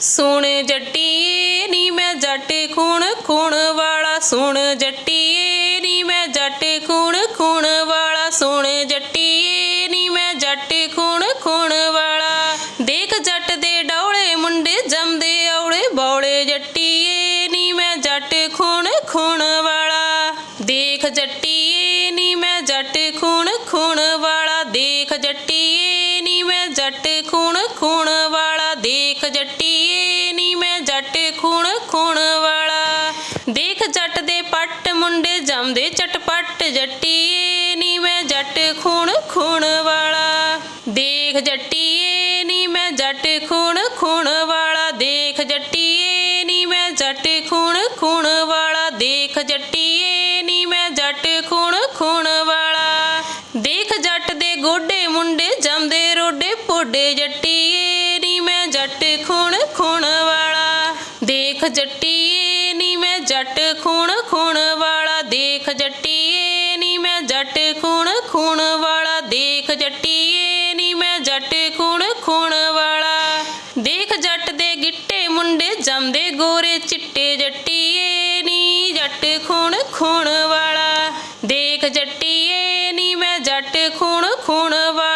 ਸੁਣ ਜੱਟੀਏ ਨੀ ਮੈਂ ਜੱਟ ਖੂਨ ਖੂਣ ਵਾਲਾ ਸੁਣ ਜੱਟੀਏ ਨੀ ਮੈਂ ਜੱਟ ਖੂਨ ਖੂਨ ਵਾਲਾ ਸੁਣ ਜੱਟੀਏ ਨੀ ਮੈਂ ਜੱਟ ਖੂਨ ਖੂਨ ਵਾਲਾ। ਦੇਖ ਜੱਟ ਦੇ ਡੌਲੇ ਮੁੰਡੇ ਜੰਮਦੇ ਔਲੇ, ਬੌਲੇ ਜੱਟੀਏ ਨੀ ਮੈਂ ਜੱਟ ਖੂਨ ਖੂਨ ਵਾਲਾ। ਦੇਖ ਜੱਟੀਏ ਨੀ ਮੈਂ ਜੱਟ ਖੂਨ ਖੂਨ ਵਾਲਾ। ਦੇਖ ਜੱਟੀਏ ਨੀ ਮੈਂ ਜੱਟ ਖੂਨ ਖੂਨ ਵਾਲਾ। ਦੇਖ ਜੱਟੀਏ ਨੀ ਮੈਂ ਜੱਟ ਖੂਨ ਖੂਨ ਵਾਲਾ। ਦੇਖ ਜੱਟ ਦੇ ਪੱਟ, ਮੁੰਡੇ ਜੰਮਦੇ ਚਟਪਟ। ਜੱਟੀਏ ਨੀ ਮੈਂ ਜੱਟ ਖੂਨ ਖੂਨ ਵਾਲਾ। ਦੇਖ ਜੱਟੀਏ ਨੀ ਮੈਂ ਜੱਟ ਖੂਨ ਖੂਨ ਵਾਲਾ। ਦੇਖ ਜੱਟੀਏ ਨੀ ਮੈਂ ਜੱਟ ਖੂਨ ਖੂਨ ਵਾਲਾ। ਦੇਖ ਜੱਟੀਏ ਨੀ ਮੈਂ ਜੱਟ ਖੂਨ ਖੂਨ ਵਾਲਾ। ਦੇਖ ਜੱਟ ਦੇ ਗੋਡੇ ਮੁੰਡੇ ਜੰਮਦੇ ਰੋਡੇ ਪੋਡੇ ਜੱਟੀ। ਮੈਂ ਜੱਟ ਖੂਨ ਖੂਨ ਵਾਲਾ। ਦੇਖ ਜੱਟੀਏ ਨੀ ਮੈਂ ਜੱਟ ਖੂਨ ਖੂਨ ਵਾਲਾ। ਦੇਖ ਜੱਟੀਏ ਨੀ ਮੈਂ ਜੱਟ ਖੂਨ ਖੂਨ ਵਾਲਾ। ਦੇਖ ਜੱਟੀਏ ਨੀ ਮੈਂ ਜੱਟ ਖੂਨ ਖੂਨ ਵਾਲਾ। ਦੇਖ ਜੱਟ ਦੇ ਗਿੱਟੇ ਮੁੰਡੇ ਜੰਮਦੇ ਗੋਰੇ। ਚਿੱਟੇ ਜੱਟੀਏ ਨੀ ਜੱਟ ਖੂਨ ਖੂਨ ਵਾਲਾ। ਦੇਖ ਜੱਟੀਏ ਨੀ ਮੈਂ ਜੱਟ ਖੂਨ ਖੂਨ ਵਾਲਾ।